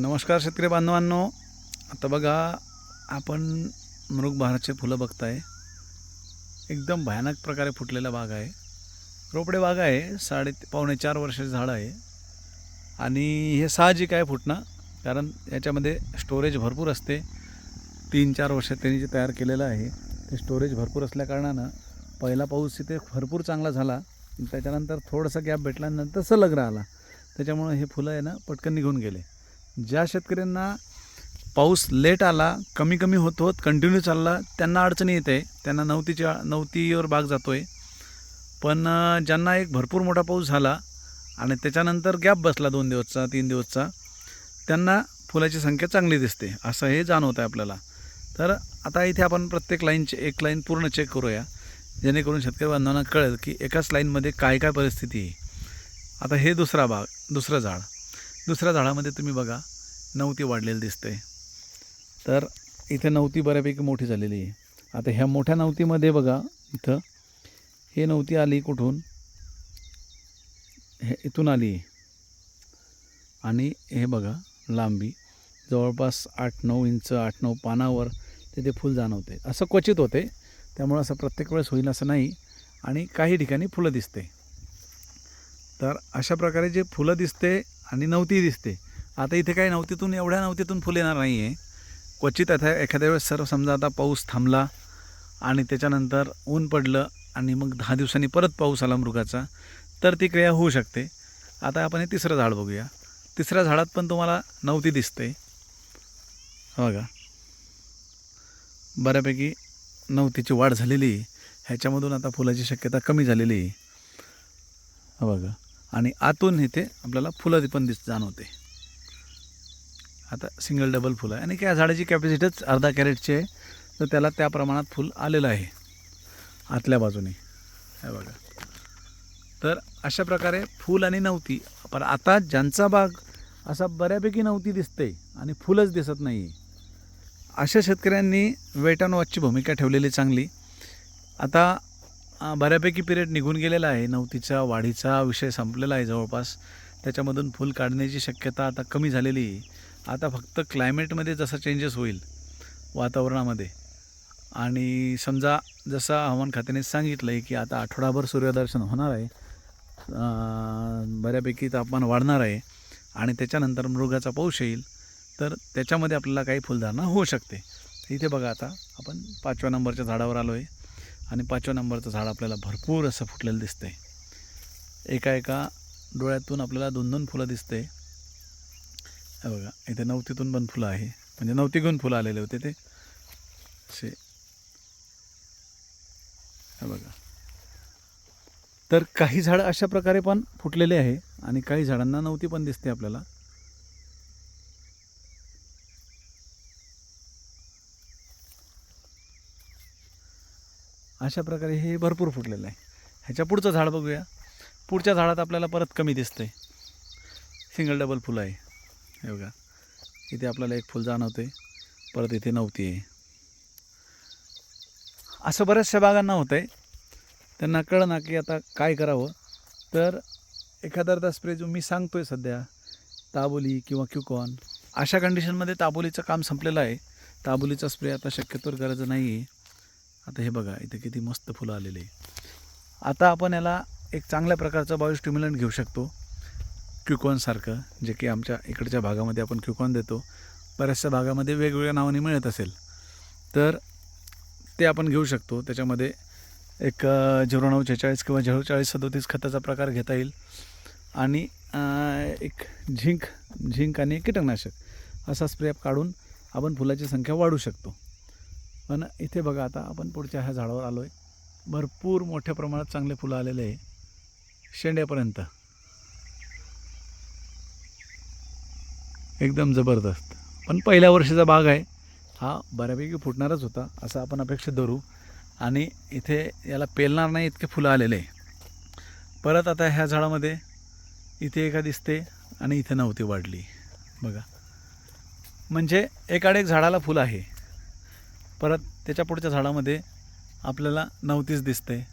नमस्कार शेतकरी बांधवांनो. आता बघा आपण मृगबहाराचे फुलं बघताय. एकदम भयानक प्रकारे फुटलेला बाग आहे. रोपडे बाग आहे साडे पावणे चार वर्षाचं झाड आहे. आणि हे साहजिक आहे फुटणं कारण याच्यामध्ये स्टोरेज भरपूर असते. तीन चार वर्ष त्यांनी जे तयार केलेलं आहे ते स्टोरेज भरपूर असल्याकारणानं पहिला पाऊस इथे भरपूर चांगला झाला. त्याच्यानंतर थोडंसं गॅप भेटल्यानंतर सलग राहिला. त्याच्यामुळं हे फुलं आहे ना पटकन निघून गेले. ज्या शेतकऱ्यांना पाऊस लेट आला कमी कमी होत होत कंटिन्यू चालला त्यांना अडचणी येते. त्यांना नवतीच्या नवतीवर बाग जातो आहे पण ज्यांना एक भरपूर मोठा पाऊस झाला आणि त्याच्यानंतर गॅप बसला दोन दिवसचा तीन दिवसचा त्यांना फुलाची संख्या चांगली दिसते असं हे जाणवतं आहे आपल्याला. तर आता इथे आपण प्रत्येक लाईनचे एक लाईन पूर्ण चेक करूया. जेणेकरून शेतकरी बांधवांना कळेल की एकाच लाईनमध्ये काय काय परिस्थिती आहे. आता हे दुसरा भाग दुसरं झाड. दुसऱ्या झाडामध्ये तुम्ही बघा. नवती वाढलेली दिसते. तर इथे नवती बऱ्यापैकी मोठी झालेली आहे. आता ह्या मोठ्या नवतीमध्ये बघा इथं हे नवती आली कुठून? हे इथून आली आणि हे बघा लांबी. जवळपास आठ नऊ इंच आठ नऊ पानावर तिथे फुल जाणवते. असं क्वचित होते. त्यामुळं असं प्रत्येक वेळेस होईल असं नाही. आणि काही ठिकाणी फुलं दिसते. तर अशा प्रकारे जे फुलं दिसते आणि नवती दिसते आता इथे काही नवतीतून एवढ्या नवतीतून फुल येणार नाही आहे क्वचित आता एखाद्या वेळेस सर्व समजा आता पाऊस थांबला आणि त्याच्यानंतर ऊन पडलं आणि मग दहा दिवसांनी परत पाऊस आला मृगाचा तर ती क्रिया होऊ शकते. आता आपण हे तिसरं झाड बघूया. तिसऱ्या झाडात पण तुम्हाला नवती दिसते. बघा. बऱ्यापैकी नवतीची वाढ झालेली आहे. ह्याच्यामधून आता फुलाची शक्यता कमी झालेली आहे. बघा. आणि आतून इथे आपल्याला फुलं पण दिस जाणवते. आता सिंगल डबल फुलं आहे. आणि त्या झाडाची कॅपॅसिटीच अर्धा कॅरेटची आहे. तर त्याला त्या प्रमाणात फुल आलेलं आहे. आतल्या बाजूने. हे बघा. तर अशा प्रकारे फूल आणि नव्हती पण आता ज्यांचा बाग असा बऱ्यापैकी नव्हती दिसते आणि फुलंच दिसत नाही आहे अशा शेतकऱ्यांनी वेट अँड वॉचची भूमिका ठेवलेली चांगली. आता बऱ्यापैकी पिरियड निघून गेलेला आहे. नवतीचा वाढीचा विषय संपलेला आहे जवळपास. त्याच्यामधून फुल काढण्याची शक्यता आता कमी झालेली आहे. आता फक्त क्लायमेटमध्ये जसा चेंजेस होईल वातावरणामध्ये. आणि समजा जसं हवामान खात्याने सांगितलं आहे की आता आठवडाभर सूर्यदर्शन होणार आहे बऱ्यापैकी तापमान वाढणार आहे आणि त्याच्यानंतर मृगाचा पाऊस येईल तर त्याच्यामध्ये आपल्याला काही फुलधारणा होऊ शकते. इथे बघा आता आपण पाचव्या नंबरच्या झाडावर आलो आहे आणि पाचव्या नंबरचं झाड आपल्याला भरपूर असं फुटलेलं दिसतंय. एका एका डोळ्यातून आपल्याला दोन दोन फुलं दिसते हे बघा इथे नवतीतून पण फुलं आहे. म्हणजे नवती घेऊन फुलं आलेले होते ते. असे. हे बघा. तर काही झाडं अशा प्रकारे पण फुटलेले आहे आणि काही झाडांना नवती पण दिसते आपल्याला. अशा प्रकारे हे भरपूर फुटलेलं आहे. ह्याच्या पुढचं झाड बघूया. पुढच्या झाडात आपल्याला परत कमी दिसतंय. सिंगल डबल फुलं आहे. हे बघा. इथे आपल्याला एक फुल जाणवते परत इथे नव्हती आहे असं बऱ्याचशा बागांना होतं आहे त्यांना कळं ना की आता काय करावं. तर एखादा स्प्रे जो मी सांगतो आहे सध्या ताबोली किंवा क्युकॉन अशा कंडिशनमध्ये ताबोलीचं काम संपलेलं आहे. ताबोलीचा स्प्रे आता शक्यतोवर गरज नाही आहे आता हे बघा इथे किती मस्त फुलं आलेली आहे आता आपण याला एक चांगल्या प्रकारचं बायोस्टिम्युलंट घेऊ शकतो. क्युकॉनसारखं जे की आमच्या इकडच्या भागामध्ये आपण क्युकॉन देतो बऱ्याचशा भागामध्ये वेगवेगळ्या नावाने मिळत असेल. तर ते आपण घेऊ शकतो. त्याच्यामध्ये एक झिरो नऊ छेचाळीस किंवा झिरो चाळीस सदोतीस खताचा प्रकार घेता येईल. आणि एक झिंक झिंक आणि कीटकनाशक असा स्प्रे काढून आपण फुलाची संख्या वाढू शकतो. पण इथे बघा आता आपण पुढच्या ह्या झाडावर आलो आहे भरपूर मोठ्या प्रमाणात चांगले फुलं आलेले आहे. शेंड्यापर्यंत. एकदम जबरदस्त. पण पहिल्या वर्षीचा बाग आहे. हा बऱ्यापैकी फुटणारच होता असं आपण अपेक्षित धरू. आणि इथे याला पेलणार नाही इतके फुलं आलेले. आहे परत आता ह्या झाडामध्ये इथे एका दिसते आणि इथे नव्हती वाढली. बघा. म्हणजे एकाडे एक झाडाला फुलं आहे. परत त्याच्या पुढच्या झाडामध्ये आपल्याला नव्हतीच दिसते.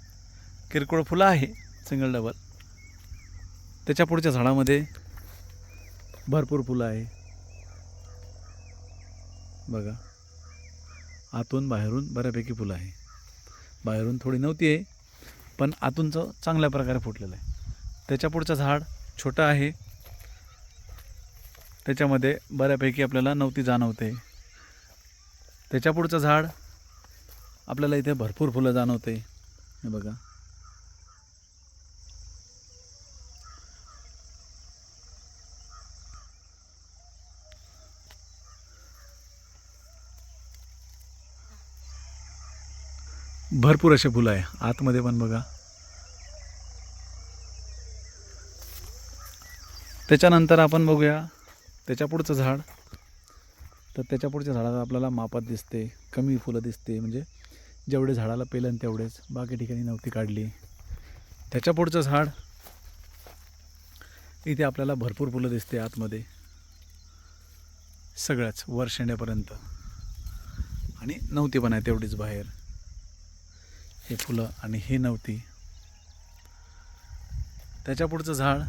किरकोळ फुलं आहे सिंगल डबल त्याच्या पुढच्या झाडामध्ये भरपूर फुलं आहे. बघा. आतून बाहेरून बऱ्यापैकी फुलं आहे. बाहेरून थोडी नव्हती आहे पण आतूनचं चांगल्या प्रकारे फुटलेलं आहे. त्याच्या पुढचं झाड छोटं आहे. त्याच्यामध्ये बऱ्यापैकी आपल्याला नव्हती जाणवते. त्याच्या पुढचं झाड आपल्याला इथे भरपूर फुलं जाणवते. हे बघा. भरपूर असे फुलं आहे. आतमध्ये पण बघा. त्याच्यानंतर आपण बघूया त्याच्या पुढचं झाड. तर त्याच्या पुढच्या झाडाला आपल्याला मापात दिसते कमी फुलं दिसते म्हणजे जेवढे झाडाला पेलन तेवढेच. बाकी ठिकाणी नव्हती काढली. त्याच्या पुढचं झाड इथे आपल्याला भरपूर फुलं दिसते आतमध्ये. सगळ्याच वर शेंड्यापर्यंत. आणि नव्हती पण आहे तेवढीच बाहेर. हे फुलं आणि हे नव्हती त्याच्या पुढचं झाड.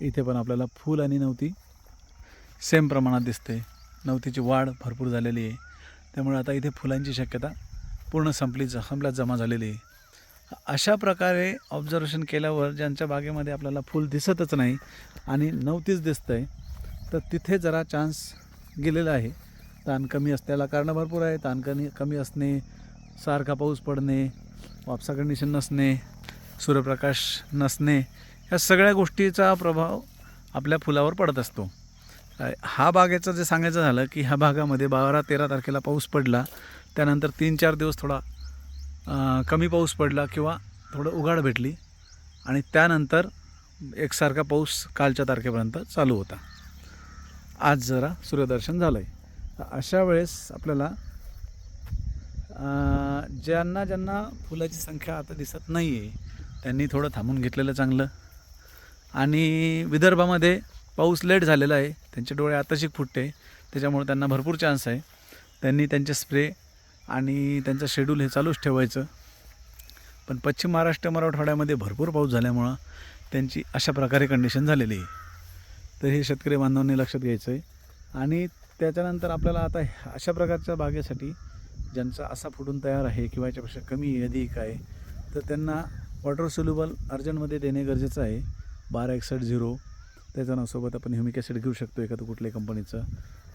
इथे पण आपल्याला फूल आणि नव्हती सेम प्रमाणात दिसते. नव्हतीची वाढ भरपूर झालेली आहे. त्यामुळे आता इथे फुलांची शक्यता पूर्ण संपली संपल्यात जमा झालेली आहे. अशा प्रकारे ऑब्झर्वेशन केल्यावर ज्यांच्या बागेमध्ये आपल्याला फूल दिसतच नाही आणि नव्हतीच दिसतं आहे तर तिथे जरा चान्स गेलेला आहे. ताण कमी असल्याला कारणं भरपूर आहे ताण कमी कमी असणे सारखा पाऊस पडणे वापसा कंडिशन नसणे सूर्यप्रकाश नसणे ह्या सगळ्या गोष्टीचा प्रभाव आपल्या फुलावर पडत असतो. हा बागेचं जे सांगायचं झालं की ह्या भागामध्ये बारा तेरा तारखेला पाऊस पडला त्यानंतर तीन चार दिवस थोडा कमी पाऊस पडला किंवा थोडं उघाड भेटली आणि त्यानंतर एकसारखा पाऊस कालच्या तारखेपर्यंत चालू होता. आज जरा सूर्यदर्शन झालं आहे अशा वेळेस आपल्याला ज्यांना ज्यांना फुलाची संख्या आता दिसत नाही आहे त्यांनी थोडं थांबून घेतलेलं चांगलं. आणि विदर्भामध्ये पाऊस लेट झालेला आहे त्यांचे डोळे आताशिक फुटते त्याच्यामुळे त्यांना भरपूर चान्स आहे. त्यांनी त्यांचे स्प्रे आणि त्यांचं शेड्यूल हे चालूच ठेवायचं. पण पश्चिम महाराष्ट्र मराठवाड्यामध्ये भरपूर पाऊस झाल्यामुळं त्यांची अशा प्रकारे कंडिशन झालेली आहे. तर हे शेतकरी बांधवांनी लक्षात घ्यायचं आहे आणि त्याच्यानंतर आपल्याला आता अशा प्रकारच्या बागेसाठी ज्यांचा असा फुटून तयार आहे किंवा याच्यापेक्षा कमी अधिक आहे तर त्यांना वॉटर सोल्युबल अर्जंटमध्ये देणे गरजेचं आहे. बारा एकसठ झिरो त्याच्यानं सोबत आपण ह्युमिक ॲसिड घेऊ शकतो एखादं कुठल्याही कंपनीचं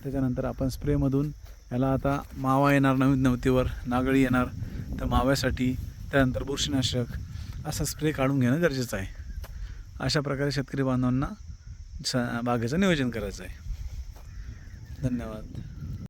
त्याच्यानंतर आपण स्प्रेमधून याला आता मावा येणार नवीन नवतीवर नागळी येणार तर माव्यासाठी त्यानंतर बुरशीनाशक असा स्प्रे काढून घेणं गरजेचं आहे. अशा प्रकारे शेतकरी बांधवांना स बागेचं नियोजन करायचं आहे. धन्यवाद.